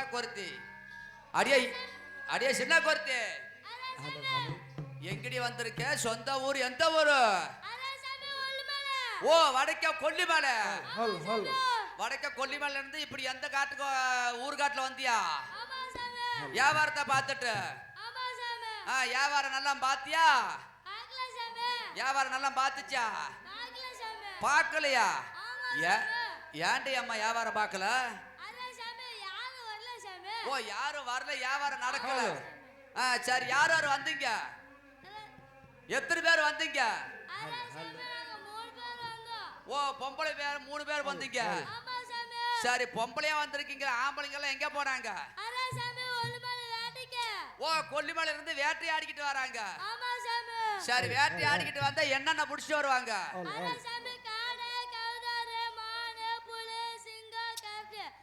చిన్న కొరతి அடியே அடியே சின்ன கொர்த்தி. எங்கடி வந்திருக்க? சொந்த ஊர் எந்த ஊரு? ஓ வடக்க கொல்லிமலை. வடக்க கொல்லிமலை இருந்து இப்படி எந்த காட்டுக்கு ஊர்காட்டுல வந்தியா? வியாபாரத்தை பார்த்துட்டு. ஆ வியாபாரம் நல்லா பாத்தியா வியாபாரம் நல்லா பாத்துச்சா பார்க்கலையா? ஏன்டி அம்மா வியாபாரம் பார்க்கல? ஓ யாரும் வரல வியாபாரம் நடக்கல. ஆ சரி யார் யார் வந்தீங்க? எத்தனை பேர் வந்தீங்க? ஓ பொம்பளை பேர் மூணு பேர் வந்தீங்க. ஆமா சாமி சரி பொம்பளையா வந்திருக்கீங்க. ஆம்பளைங்க எல்லாம் எங்க வேட்டைக்கு ஓ கொல்லிமலை இருந்து வேட்டையாடிக்கிட்டு வராங்க. ஆமா சாமி. சரி வேட்டையாடிக்கிட்டு வந்தா என்னென்ன புடிச்சிட்டு வருவாங்க?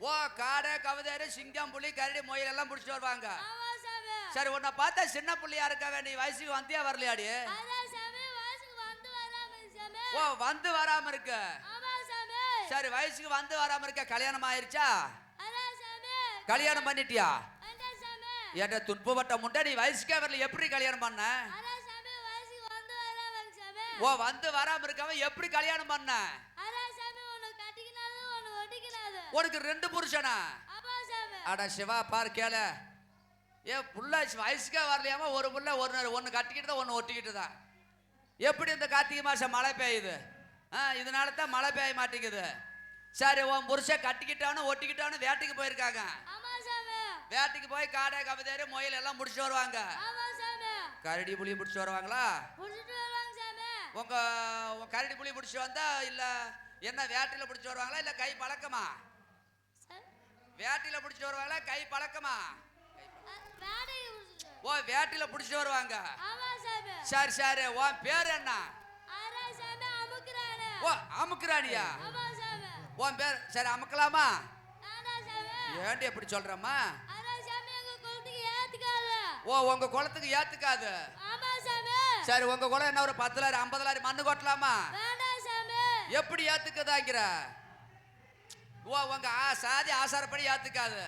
ஓ காடை கவிதைரு சிங்கம் புலி கரடி முயல் எல்லாம் புடிச்சிட்டு வருவாங்க. சரி உன்னை பார்த்தா சின்ன புள்ளையா இருக்க வேண்டிய வயசுக்கு வந்தியா வரலையாடி? ஓ வந்து வராம இருக்கு. சரி வயசுக்கு வந்து வராம இருக்க கல்யாணம் ஆயிருச்சா? கல்யாணம் பண்ணிட்டியா? என்ற துன்பப்பட்ட முட்டை நீ வயசுக்கே வரல எப்படி கல்யாணம் பண்ண? ஓ வந்து வராம இருக்கவன் எப்படி கல்யாணம் பண்ண? உனக்கு ரெண்டு புருஷனா? அட சிவா பாரு கேளு. ஏ புள்ள வயசுக்கே வரலையாம? ஒரு புள்ள ஒரு ஒன்று கட்டிக்கிட்டு தான் ஒன்று ஒட்டிக்கிட்டு தான் எப்படி இந்த கார்த்திகை மாதம் மழை பெய்யுது? ஆ இதனால தான் மழை பெய்ய மாட்டேங்குது. சரி உன் புருஷன் கட்டிக்கிட்டானு ஒட்டிக்கிட்டானு வேட்டைக்கு போயிருக்காங்க. வேட்டைக்கு போய் காடை கவிதைரு முயல் எல்லாம் முடிச்சுட்டு வருவாங்க. கரடி புளி முடிச்சுட்டு வருவாங்களா? உங்க கரடி புளி பிடிச்சி வந்தா இல்ல என்ன வேட்டையில பிடிச்சி வருவாங்களா இல்ல கை பழக்கமா? வேட்டையில பிடிச்சிட்டு வருவாங்களா? கை பழக்கமா? ஓ வேட்டையில பிடிச்சிட்டு வருவாங்க. சரி சரி. உன் பேர் என்ன? ஓ அமுக்குறானியா? உன் பேர் சரி அமுக்கலாமா? ஏன்டி எப்படி சொல்றம்மா? ஓ உங்க குளத்துக்கு ஏத்துக்காது. சரி உங்க குளம் என்ன ஒரு பத்து லாரி ஐம்பது லாரி மண்ணு கொட்டலாமா? எப்படி ஏத்துக்குதாங்கிற? ஓ உங்க சாதி ஆசாரப்படி ஏத்துக்காது.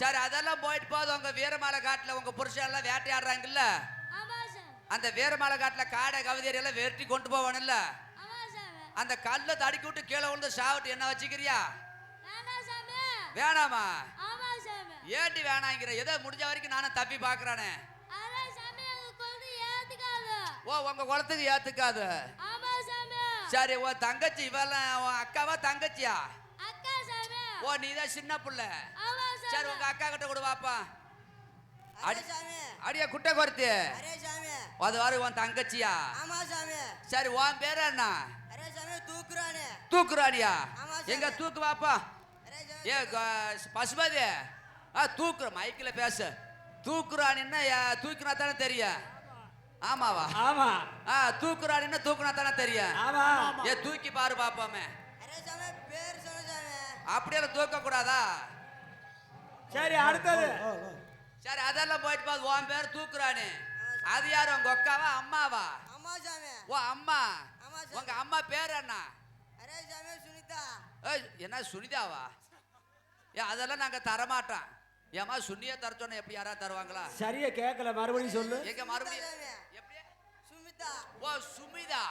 சரி அதெல்லாம் போயிட்டு போகுது உங்க வீரமலை காட்டுல உங்க புருஷன் எல்லாம் வேட்டையாடுறாங்கல்ல அந்த வீரமலை காட்டுல காடை கவிதையர் எல்லாம் வெட்டி கொண்டு போவானுல்ல? அந்த கல்லை தடுக்கி விட்டு கீழே விழுந்து சாவிட்டு என்ன வச்சுக்கிறியா? வேணாமா ஏண்டி வேணாங்கிற? ஏதோ முடிஞ்ச வரைக்கும் நானும் தப்பி பாக்குறானே ஓ உங்க குளத்துக்கு ஏத்துக்காது. சரி உன் தங்கச்சி இவெல்லாம் உன் அக்காவா தங்கச்சியா? அக்கா சாமி ஓ நீ தான் சின்ன புள்ள. ஆமா சரி. உங்க அக்கா கிட்ட கூட வாப்பா. அடி அரே சாமி. அடியா குட்டை குறைத்து. அரே சாமி. அது வாரு உன் தங்கச்சியா? ஆமா சாமி. சரி உன் பேர் என்ன? அரே சாமி தூக்குறானே. சாமி. எங்க தூக்கு வாப்பா. ஏ பசுபதி? ஆ தூக்குற மைக்கில் பேசு. தூக்குறானின்னா தூக்குனா தானே தெரியும். ஆமாவா? ஆமா. ஆ தூக்குறானின்னா தூக்குனா தானே தெரியும். ஆமா. ஏ தூக்கி பாரு பாப்போமே. அரே சாமி பேர் சொன்ன சாமி. அப்படியெல்லாம் தூக்க கூடாதா சரி அடுத்தது. சரி அதெல்லாம் போயிட்டு பாது உன் பேர் தூக்குறானு. அது யாரு? உங்க அக்காவா அம்மாவா? ஆமா சாமி. ஓ அம்மா. உங்க அம்மா பேர் என்ன? அரே சாமி சுனிதா. ஏய், என்ன சுனிதாவா? ஏ அதெல்லாம் நாங்க தரமாட்டோம். ஏமா சுனியா தர சொன்னா எப்படி யாரா தருவாங்களா? சரியா கேட்கல மறுபடியும் சொல்லு. எங்க மறுபடியும்? சுமிதா ஓ சுமிதா.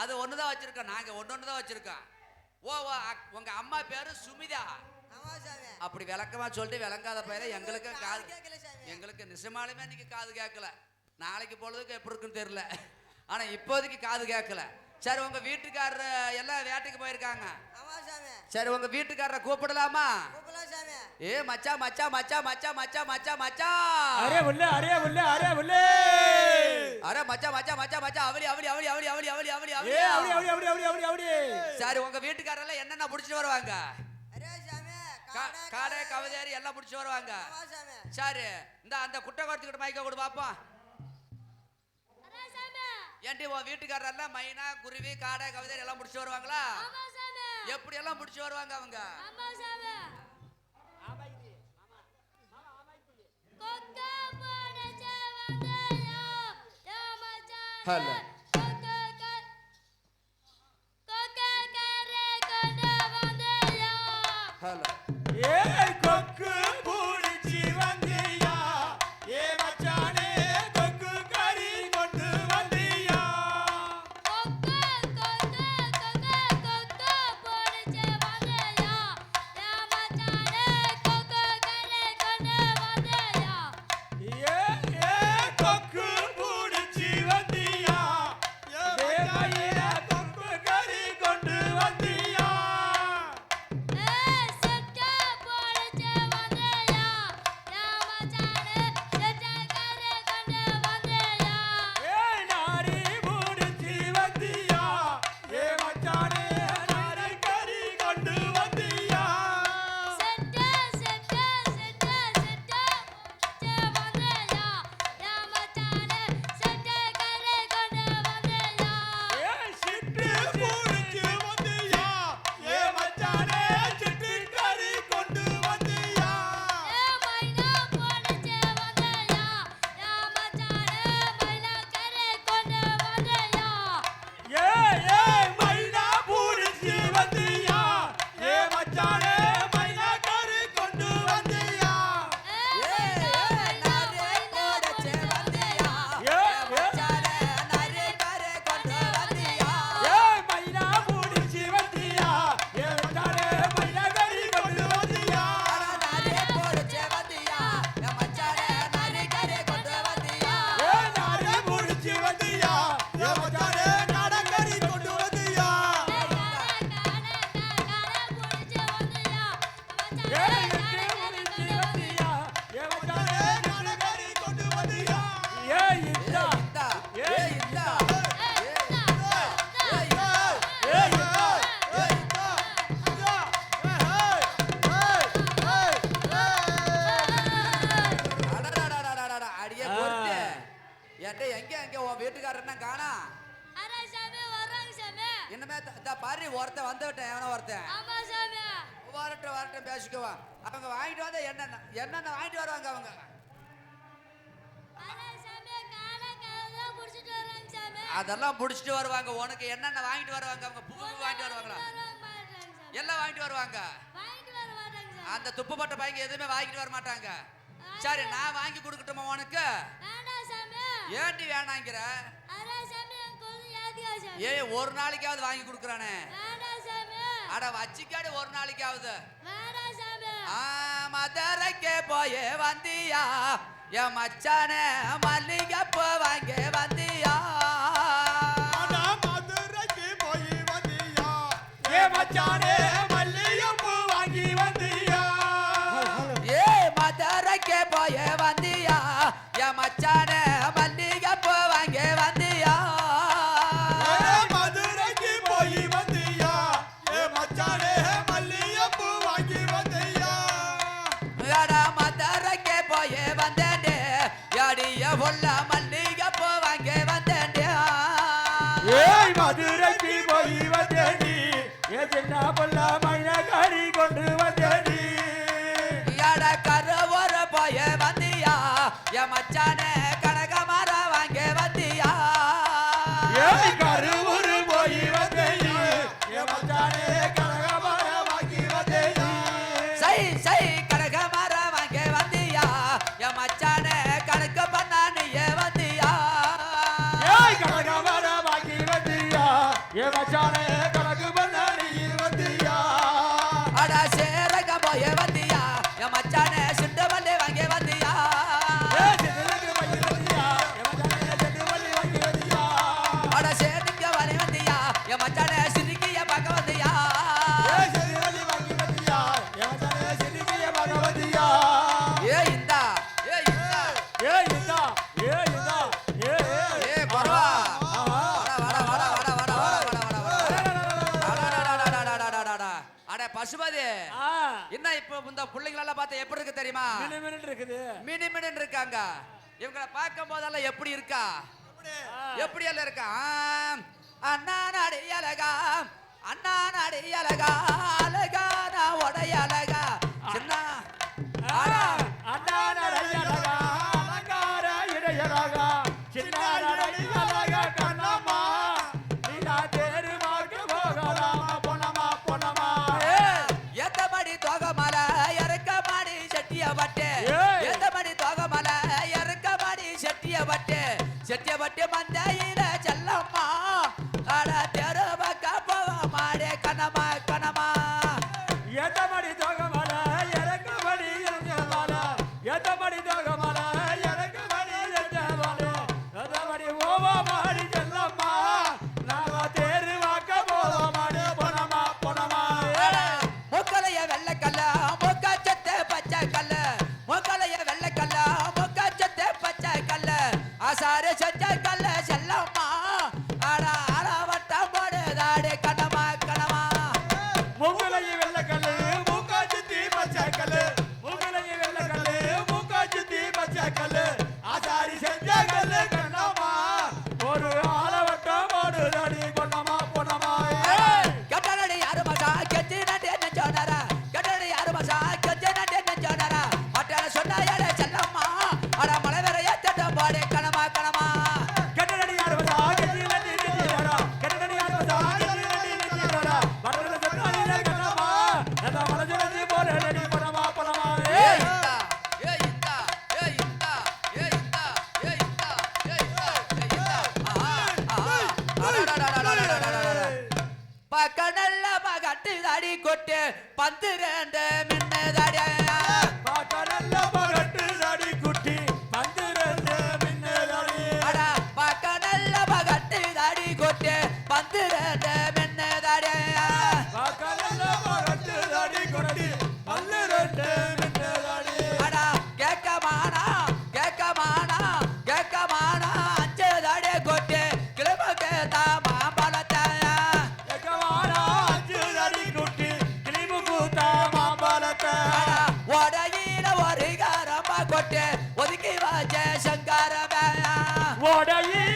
அது ஒன்று தான் வச்சிருக்கோம் நாங்க ஒன்று ஒன்று தான் வச்சிருக்கோம் ஓ ஓ உங்க அம்மா பேரு சுமிதா. அப்படி விளக்கமா சொல்லிட்டு விளங்காத பயில எங்களுக்கு காது எங்களுக்கு நிஜமாலுமே நீங்க காது கேட்கல. நாளைக்கு பொழுதுக்கு எப்படி இருக்குன்னு தெரியல. ஆனா இப்போதைக்கு காது கேட்கல. சரி உங்க வீட்டுக்காரர் எல்லாம் வேட்டைக்கு போயிருக்காங்க. சரி உங்க வீட்டுக்காரரை கூப்பிடலாமா? ஏ மச்சா மச்சா மச்சா மச்சா மச்சா மச்சா மச்சா அரே புல்லு அரே புல்லு அரே புல்லு அரே மச்சா மச்சா மச்சா மச்சா அவளி அவளி அவளி அவளி அவளி அவளி அவளி ஏ அப்படி அவளி அப்படி அப்படி அப்படி அப்படி அப்படி சரி உங்க வீட்டுக்காரெல்லாம் என்னென்ன புடிச்சிட்டு வருவாங்க அரே சாமி கா- காடை கவதேரி எல்லாம் புடிச்சிட்டு வருவாங்க சரி இந்த அந்த குட்டை குறைச்சிக்கிட்டு மைக்க கொடு பாப்போம் ஏன்டி உன் வீட்டுக்காரெல்லாம் மைனா குருவி காடை கவதேரி எல்லாம் புடிச்சிட்டு வருவாங்களா எப்படி எல்லாம் புடிச்சிட்டு வருவாங்க அவங்க மச்சான் ஹலோ. வீட்டுக்காரன் காணா. இந்த பாரு ஒருத்தன் வந்து விட்டேன் எவனோ ஒருத்தன். வரட்டும் வரட்டும் பேசிக்குவா. அவங்க வாங்கிட்டு வந்தா என்னென்ன என்னென்ன வாங்கிட்டு வருவாங்க அவங்க? அதெல்லாம் புடிச்சிட்டு வருவாங்க. உனக்கு என்னென்ன வாங்கிட்டு வருவாங்க? அவங்க பூ பூ வாங்கிட்டு வருவாங்களா? எல்லாம் வாங்கிட்டு வருவாங்க. அந்த துப்பு பட்ட பையங்க எதுவுமே வாங்கிட்டு வர மாட்டாங்க. சரி நான் வாங்கி கொடுக்கட்டுமா உனக்கு? ஏண்டி வேணாங்கிற? ஏய் ஒரு நாளைக்காவது வாங்கி கொடுக்குறானே. அட வச்சிக்காடு ஒரு நாளைக்காவது. மதுரைக்கு போய் வந்தியா. என் மச்சானே மல்லிகைப்பூ வாங்கி வந்தியா. மதுரைக்கு போய் வந்தியா. என் மச்சானே மல்லிகைப்பூ வாங்கி வந்தியா. ஏ மதுரைக்கு போய் வந்தியா. என் மச்சானே Hola, கலகுபந்த தெரியுமா? மினுமினு இருக்குது மினுமினு இருக்காங்க இவங்களை பார்க்கும் போதெல்லாம் எப்படி இருக்கா? எப்படி? எல்லாம் இருக்கா? அண்ணா நாடு அழகா. அண்ணா நாடு அழகா. அழகா நான் உடைய அழகா. சின்ன. பத்து ரெண்டு மின்னதா yeah.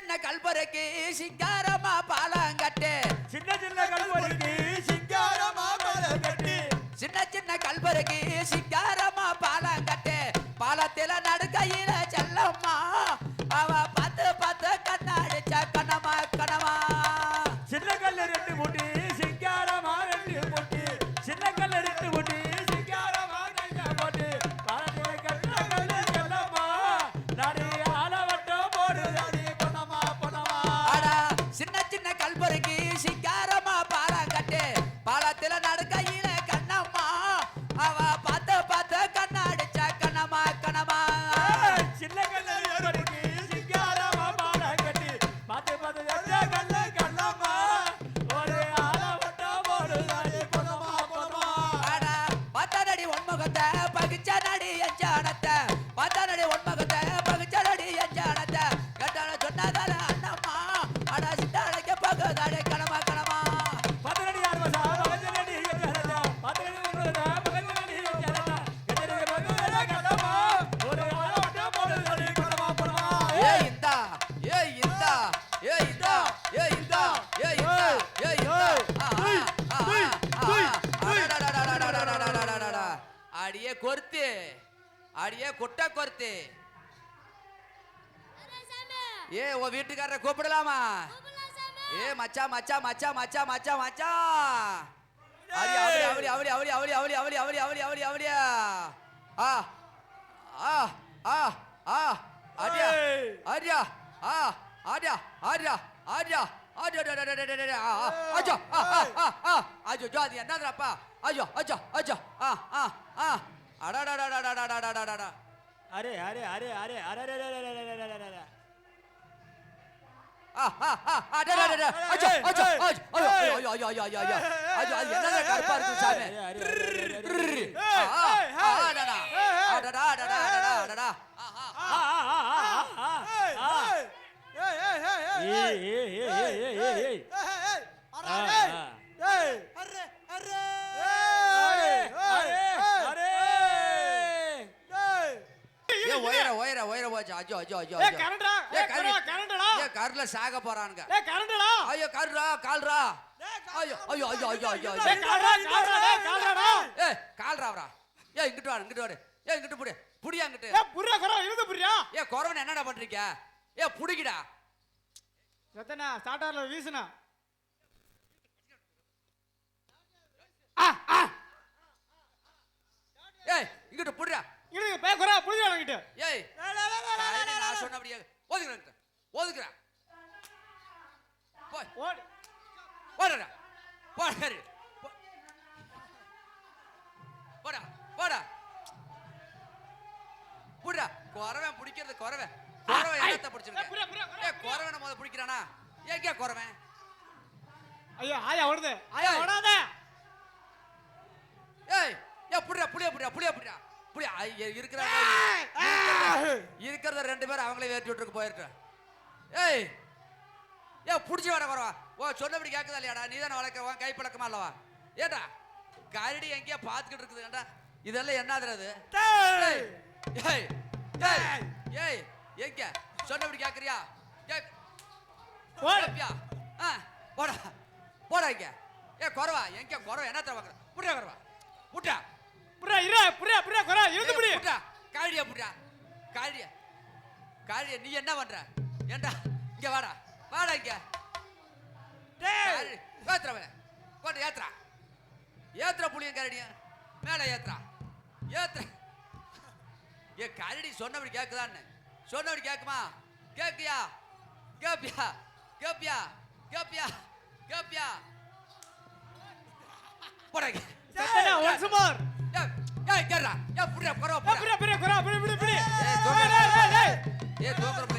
എന്നെ കൽപ്പരക്ക് ശിക്കാരം கொருத்தி அடியே குட்டை கொருத்தி ஏ உன் வீட்டுக்காரரை கூப்பிடலாமா ஏ மச்சா மச்சா மச்சா மச்சா மச்சா மச்சா அடி அவளி அவளி அவளி அவளி அவளி அவளி அவளி அவளி அவளி அவளி அவளியா ஆ ஆ ஆ ஆ ஆடியா ஆடியா ஆ ஆடியா ஆடியா ஆடியா ஆடியா டா, டா, டா, டா, டா, டா, ஆ, ஆ, அஜோ ஆ ஆ ஆ ஆ அஜோ ஜோ அது என்னதுறாப்பா அஜோ அஜோ அஜோ ஆ ஆ ஆ அடாடாடாடாடாடாடாடாடா அரே அரே அரே அரே அரே அரே அரே அரே அரே அரே அரே ஏய் ஏய் ஏய் ஏய் ஏய் அஜோ போச்சு. அஜோ, அஜோ, அஜோ, அஜோ. கரண்டா ஏ. கரண்டா கரண்டடா ஏ, கருல சாக போறானுங்க. ஏய் கரண்டடா ஐயோ, கருடா, கால்ரா. ஐயோ, ஐயோ, ஐயோ, ஐயோ, ஐயோ, ஐயோ. ஏய் கால்ரா கால்ரா டேய் கால்ராடா ஏய், கால்ரா அவரா. ஏய், இங்கிட்டு வாரு, இங்கிட்டு வாரு. ஏய், இங்கிட்டு புடி. புடியா இங்கிட்டு. ஏய் புரியா கரா இருந்து புரியா ஏ, குறவன் என்னடா பண்றீங்க? ஏ, புடிக்கிடா. எத்தனை ஸ்டார்டர்ல வீசுனா ஏய், இங்கிட்டு புடிடா. இடுங்க பேக்குறா புரிஞ்சு வாங்கிட்டு ஏய், நான் சொன்னபடியே ஒதுக்குறேன் இங்கிட்டு. ஒதுக்குறேன். போய். ஓடு. போடா போடா போ- போடா போடா. புடா குறவன் பிடிக்கிறது குறவன். குறவன் என்னத்த ஏய், பிடிச்சிருக்க ஏ குறவனை முத பிடிக்கிறானா? எங்க குறவன்? ஐயோ ஆயா ஓடுது. ஆயா ஏய். ஓடாத. ஏய் ஏ புடிடா புடியா புடியா புடியா புடியா புடியா இருக்கிறாங்க இருக்கிறத ரெண்டு பேரும் அவங்களே ஏற்றி விட்டுருக்கு போயிருக்கேன் ஏய் ஏ புடிச்சு வர குறவா ஓ சொன்னபடி கேட்குதா இல்லையாடா? நீ தானே வளர்க்க கை பழக்கமா இல்லவா? ஏடா கரடி எங்கேயா பார்த்துக்கிட்டு இருக்குது ஏண்டா? இதெல்லாம் என்னதுறது ஏய் ஏய் ஏய் ஏய் எங்க? சொன்னபடி ஓடு கேப்பியா ஆ போடா போடா இங்க. ஏ குறவா எங்க குறவா? என்ன தர புடியா குறவா? புட்டா புரியா இரு புரியா புரியா குறா இருந்து புடி புட்டா காழியா புட்டா காழியா காழியா நீ என்ன பண்ற? ஏண்டா இங்க வாடா வாடா இங்க. காழி- ஏத்துறவன் கொண்டு ஏத்துறா. ஏத்துற புளியன் கரடியா மேல ஏத்துறா. ஏத்துற. ஏ கரடி சொன்னபடி கேக்குதான்னு. சொன்னபடி கேக்குமா? கேக்கியா கேப்பியா? கேப்பியா? கேப்பியா? கேப்பியா? போடாங்க சத்தனா ஒன்ஸ் மோர் ஏய் ஏய் புரிய புரிய புரிய புரிய புரிய புரிய புரிய ஏய் தோக்கற பிள்ளைங்க